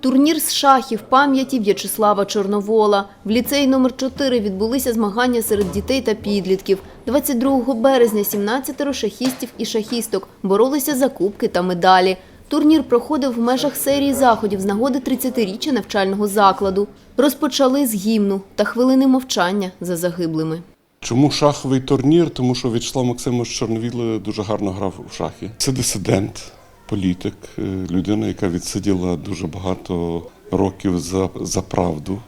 Турнір з шахів пам'яті В'ячеслава Чорновола. В ліцеї номер 4 відбулися змагання серед дітей та підлітків. 22 березня 17 шахістів і шахісток боролися за кубки та медалі. Турнір проходив в межах серії заходів з нагоди 30-річчя навчального закладу. Розпочали з гімну та хвилини мовчання за загиблими. Чому шаховий турнір? Тому що В'ячеслав Максимович Чорновіл дуже гарно грав у шахи. Це дисидент, політик, е, людина, яка відсиділа дуже багато років за, за правду,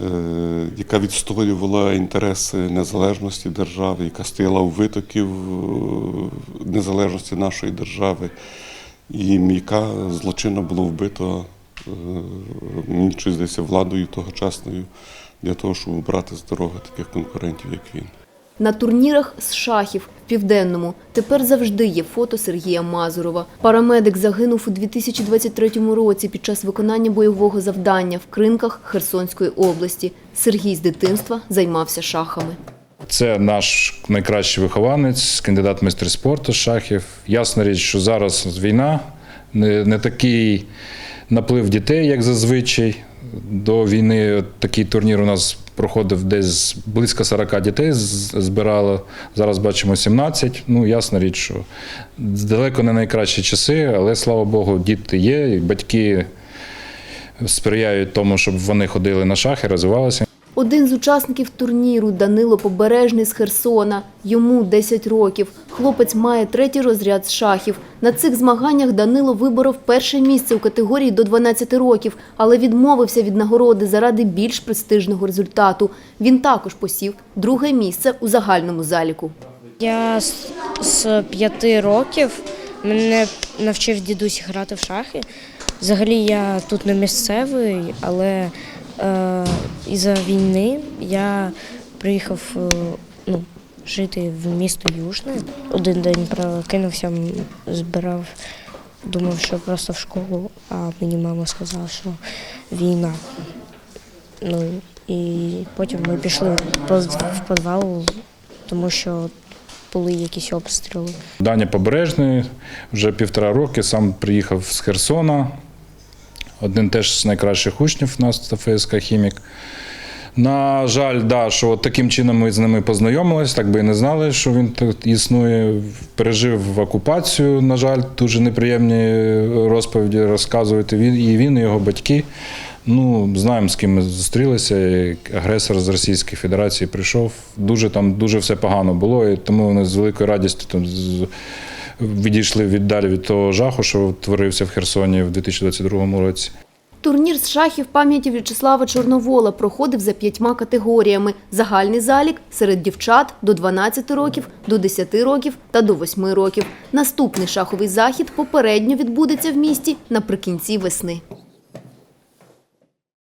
е, яка відстоювала інтереси незалежності держави, яка стояла у витоків е, незалежності нашої держави, і яка злочинно було вбито, мені здається, владою тогочасною для того, щоб брати з дороги таких конкурентів, як він. На турнірах з шахів в Південному тепер завжди є фото Сергія Мазурова. Парамедик загинув у 2023 році під час виконання бойового завдання в Кринках Херсонської області. Сергій з дитинства займався шахами. Це наш найкращий вихованець, кандидат в майстри спорту з шахів. Ясна річ, що зараз війна, не такий наплив дітей, як зазвичай. До війни такий турнір у нас проходив десь близько 40 дітей збирало. Зараз бачимо 17. Ну, ясна річ, що далеко не найкращі часи, але слава Богу, діти є, і батьки сприяють тому, щоб вони ходили на шахи, розвивалися. Один з учасників турніру Данило Побережний з Херсона. Йому 10 років. Хлопець має третій розряд з шахів. На цих змаганнях Данило виборов перше місце у категорії до 12 років, але відмовився від нагороди заради більш престижного результату. Він також посів друге місце у загальному заліку. Я з, п'яти років мене навчив дідусь грати в шахи. Взагалі я тут не місцевий, але е, із-за війни я приїхав е, ну, жити в місто Южне. Один день прокинувся, збирав, думав, що просто в школу, а мені мама сказала, що війна. Ну і потім ми пішли в підвал, тому що були якісь обстріли. Даня Побережний вже півтора роки сам приїхав з Херсона. Один теж з найкращих учнів у нас це ФСК Хімік. На жаль, да, що от таким чином ми з ними познайомились, так би і не знали, що він тут існує. Пережив окупацію, на жаль, дуже неприємні розповіді розказувати. Він і він, і його батьки. Ну, знаємо, з ким ми зустрілися. Агресор з Російської Федерації прийшов. Дуже там дуже все погано було, і тому вони з великою радістю там відійшли віддалі від того жаху, що творився в Херсоні в 2022 році. Турнір з шахів пам'яті В'ячеслава Чорновола проходив за п'ятьма категоріями. Загальний залік серед дівчат до 12 років, до 10 років та до 8 років. Наступний шаховий захід попередньо відбудеться в місті наприкінці весни.